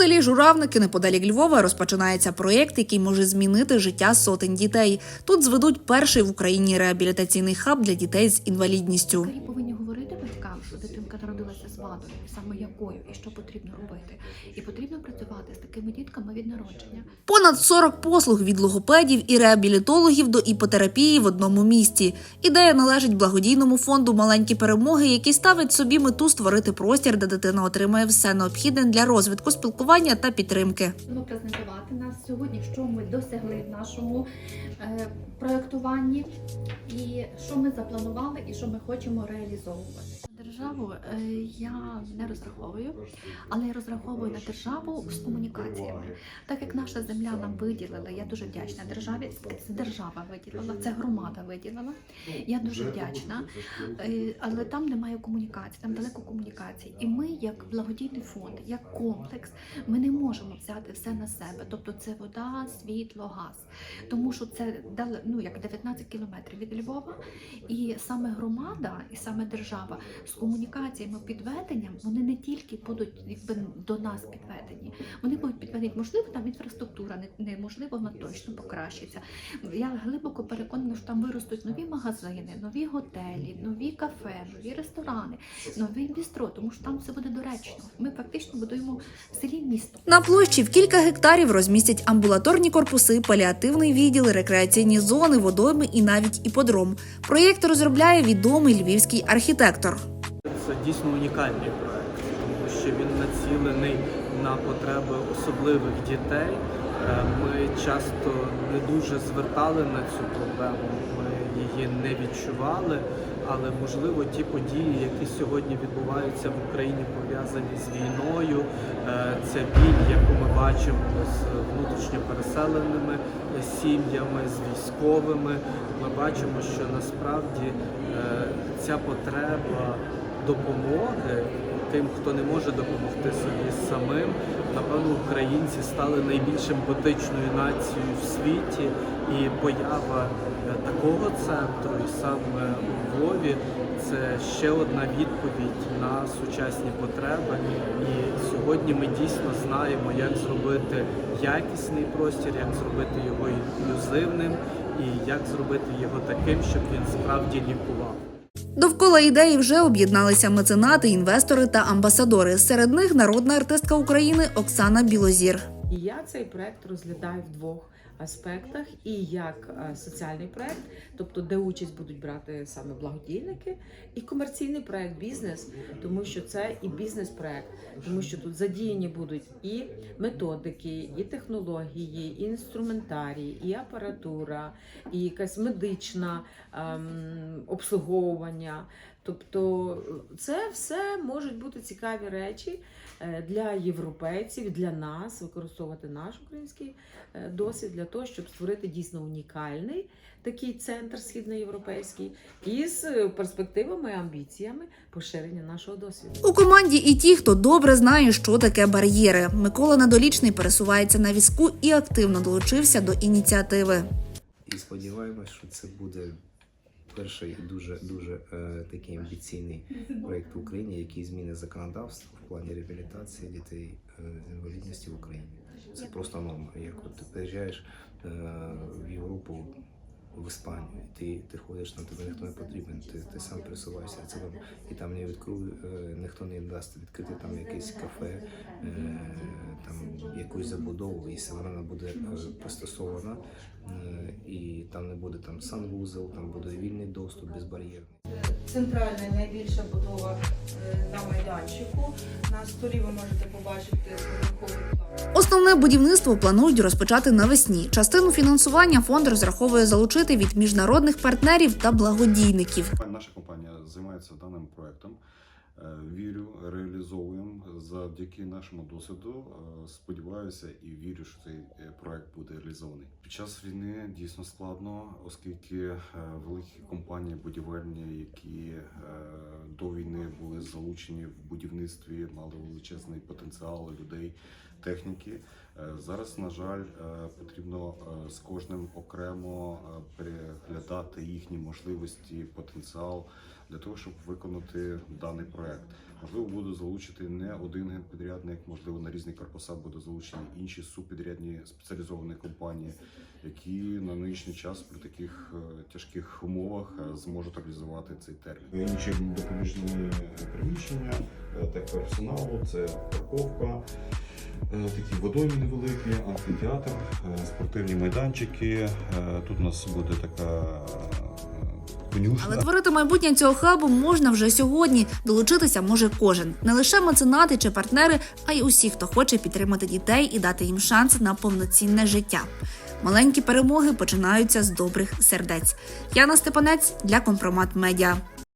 селі Журавники неподалік Львова розпочинається проєкт, який може змінити життя сотень дітей. Тут зведуть перший в Україні реабілітаційний хаб для дітей з інвалідністю. Що дитинка народилася з вадою, саме якою і що потрібно робити. І потрібно працювати з такими дітками від народження. Понад 40 послуг від логопедів і реабілітологів до іпотерапії в одному місті. Ідея належить благодійному фонду Маленькі перемоги, який ставить собі мету створити простір, де дитина отримає все необхідне для розвитку спілкування та підтримки. Будемо презентувати нас сьогодні, що ми досягли в нашому е, проєктуванні, і що ми запланували, і що ми хочемо реалізовувати. Державу е, я не розраховую, але я розраховую на державу з комунікаціями. Так як наша земля нам виділила, я дуже вдячна державі. Це держава виділила, це громада виділила. Я дуже вдячна. Е, але там немає комунікації, там далеко комунікації. І ми, як благодійний фонд, як комплекс, ми не можемо взяти все на себе. Тобто це вода, світло, газ. Тому що це ну, як 19 кілометрів від Львова, і саме громада, і саме держава з комунікаціями, підведенням, вони не тільки будуть якби до нас підведені, вони будуть підведені. Можливо, там інфраструктура не- неможливо, вона точно покращиться. Я глибоко переконана, що там виростуть нові магазини, нові готелі, нові кафе, нові ресторани, нові бістро, тому що там все буде доречно. Ми фактично будуємо в селі місто. На площі в кілька гектарів розмістять амбулаторні корпуси, паліативний відділ, рекреаційні зони, водойми і навіть іподром. Проєкт розробляє відомий львівський архітектор. Це дійсно унікальний проект, тому що він націлений на потреби особливих дітей. Е, Ми часто не дуже звертали на цю проблему, ми її не відчували. Але можливо ті події, які сьогодні відбуваються в Україні, пов'язані з війною, е, це біль, яку ми бачимо з внутрішньо переселеними сім'ями, з військовими. Ми бачимо, що насправді е, ця потреба допомоги тим, хто не може допомогти собі самим. Напевно, українці стали найбільш емпатичною нацією в світі, і поява е, такого центру, і саме у Львові, це ще одна відповідь на сучасні потреби. І сьогодні ми дійсно знаємо, як зробити якісний простір, як зробити його інклюзивним і як зробити його таким, щоб він справді лікував. Довкола ідеї вже об'єдналися меценати, інвестори та амбасадори. Серед них народна артистка України Оксана Білозір. Я цей проект розглядаю в двох аспектах: і як е, соціальний проект, тобто де участь будуть брати саме благодійники, і комерційний проект бізнес, тому що це і бізнес-проект, тому що тут задіяні будуть і методики, і технології, і інструментарій, і апаратура, і якась медична ем, обслуговування. Тобто це все можуть бути цікаві речі е, для європейців, для нас використовувати наш український е, досвід для того, щоб створити дійсно унікальний такий центр східноєвропейський із перспективами і амбіціями поширення нашого досвіду. У команді і ті, хто добре знає, що таке бар'єри. Микола Надолічний пересувається на візку і активно долучився до ініціативи. І сподіваємось, що це буде перший дуже дуже е, такий амбіційний проєкт в Україні, який змінить законодавство в плані реабілітації дітей е, з інвалідністю в Україні. Це просто норма. Як от ти приїжджаєш е, в Європу. В Іспанію, ти, ти ходиш там, тобі ніхто не потрібен, ти, ти сам пересуваєшся це вам, і там не відкрив, е, ніхто не дасть відкрити там якесь кафе, е, там якусь забудову, якщо вона буде е, пристосована, е, і там не буде там санвузол, там буде вільний доступ безбар'єрний. центральна найбільша будова е, на майданчику. На столі ви можете побачити план. Основне будівництво планують розпочати навесні. Частину фінансування фонд розраховує залучити від міжнародних партнерів та благодійників. Наша компанія займається даним проектом. Е, Вірю, реалізовуємо завдяки нашому досвіду. е, Сподіваюся і вірю, що цей е, проект буде реалізований. Під час війни дійсно складно, оскільки великі компанії будівельні, які до війни були залучені в будівництві, мали величезний потенціал людей, техніки. Е, Зараз, на жаль, е, потрібно е, з кожним окремо переглядати їхні можливості, потенціал для того, щоб виконати даний проект. Можливо, буде залучити не один генпідрядник, можливо, на різні корпуса буде залучені інші субпідрядні спеціалізовані компанії, які на нинішній час при таких тяжких умовах зможуть реалізувати цей термін. Інші допоміжні приміщення е, так персоналу, це парковка, такі водойми невеликі, амфітеатр, е, спортивні майданчики. Е, Тут у нас буде така е, конюшня. Але творити майбутнє цього хабу можна вже сьогодні. Долучитися може кожен, не лише меценати чи партнери, а й усі, хто хоче підтримати дітей і дати їм шанс на повноцінне життя. Маленькі перемоги починаються з добрих сердець. Яна Степанець для Компромат Медіа.